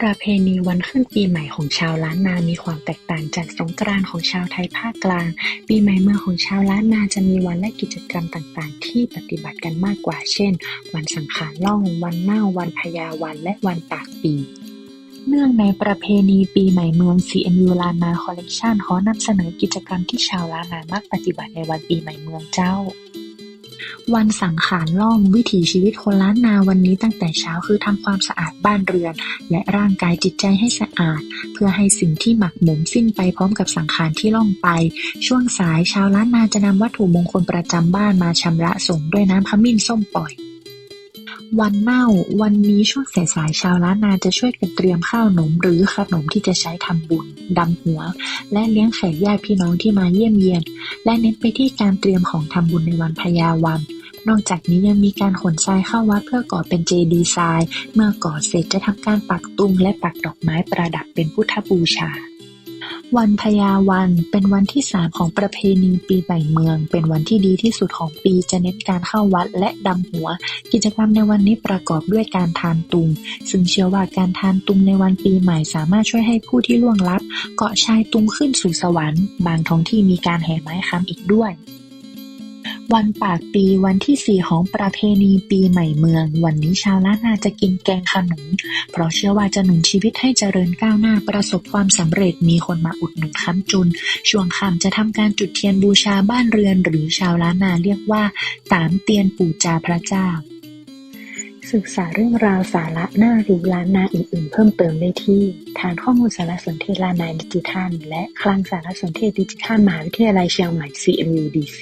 ประเพณีวันขึ้นปีใหม่ของชาวล้านนา มีความแตกต่างจากสงกรานต์ของชาวไทยภาคกลาง ปีใหม่เมืองของชาวล้านนาจะมีวันและกิจกรรมต่างๆ ที่ปฏิบัติกันมากกว่า เช่น วันสังขารล่อง วันเน่า วันพญาวัน และวันปากปีเนื่องในประเพณีปีใหม่เมือง CNU ลานนาคอลเลกชันขอนำเสนอกิจกรรมที่ชาวล้านนามักปฏิบัติในวันปีใหม่เมืองเจ้า วันสังขารล่อมวิถีชีวิตคนล้านนาวันนี้ตั้งแต่เช้าคือทำความสะอาดบ้านเรือน และร่างกายจิตใจให้สะอาด เพื่อให้สิ่งที่หมักหมมสิ้นไปพร้อมกับสังขารที่ล่องไป ช่วงสายชาวล้านนาจะนำวัตถุมงคลประจำบ้านมาชำระสงด้วยน้ำขมิ้นส้มปล่อย วันเน่า วันนี้ช่วงสายๆชาวล้านนาจะช่วยกันเตรียมข้าวหนมหรือขนมที่จะใช้ทำบุญดำหัว และเลี้ยงแขกญาติพี่น้องที่มาเยี่ยมเยียน และเน้นไปที่การเตรียมของทำบุญในวันพญาวันนอกจากนี้ยังมีการขนทรายเข้าวัดเพื่อก่อเป็นเจดีย์ทราย เมื่อก่อเสร็จจะทำการปักตุงและปักดอกไม้ประดับเป็นพุทธบูชา วันพญาวันเป็นวันที่สามของประเพณีปีใหม่เมือง เป็นวันที่ดีที่สุดของปีจะเน้นการเข้าวัดและดำหัว กิจกรรมในวันนี้ประกอบด้วยการทานตุง ซึ่งเชื่อว่าการทานตุงในวันปีใหม่สามารถช่วยให้ผู้ที่ล่วงลับ เกาะชายตุงขึ้นสู่สวรรค์ บางท้องที่มีการแห่ไม้ค้ำอีกด้วย วันปากปี วันที่สี่ของประเพณีปีใหม่เมือง วันนี้ชาวล้านนาจะกินแกงขนุน เพราะเชื่อว่าจะหนุนชีวิตให้เจริญก้าวหน้าประสบความสำเร็จมีคนมาอุดหนุนค้ำจุน ช่วงค่ำจะทำการจุดเทียนบูชาบ้านเรือน หรือชาวล้านนาเรียกว่าตามเตียนปู่จาพระเจ้า ศึกษาเรื่องราวสาระน่ารู้ล้านนาอื่น ๆ เพิ่มเติมได้ที่ฐานข้อมูลสารสนเทศล้านนาดิจิทัล และคลังสารสนเทศดิจิทัลมหาวิทยาลัยเชียงใหม่ CMU DC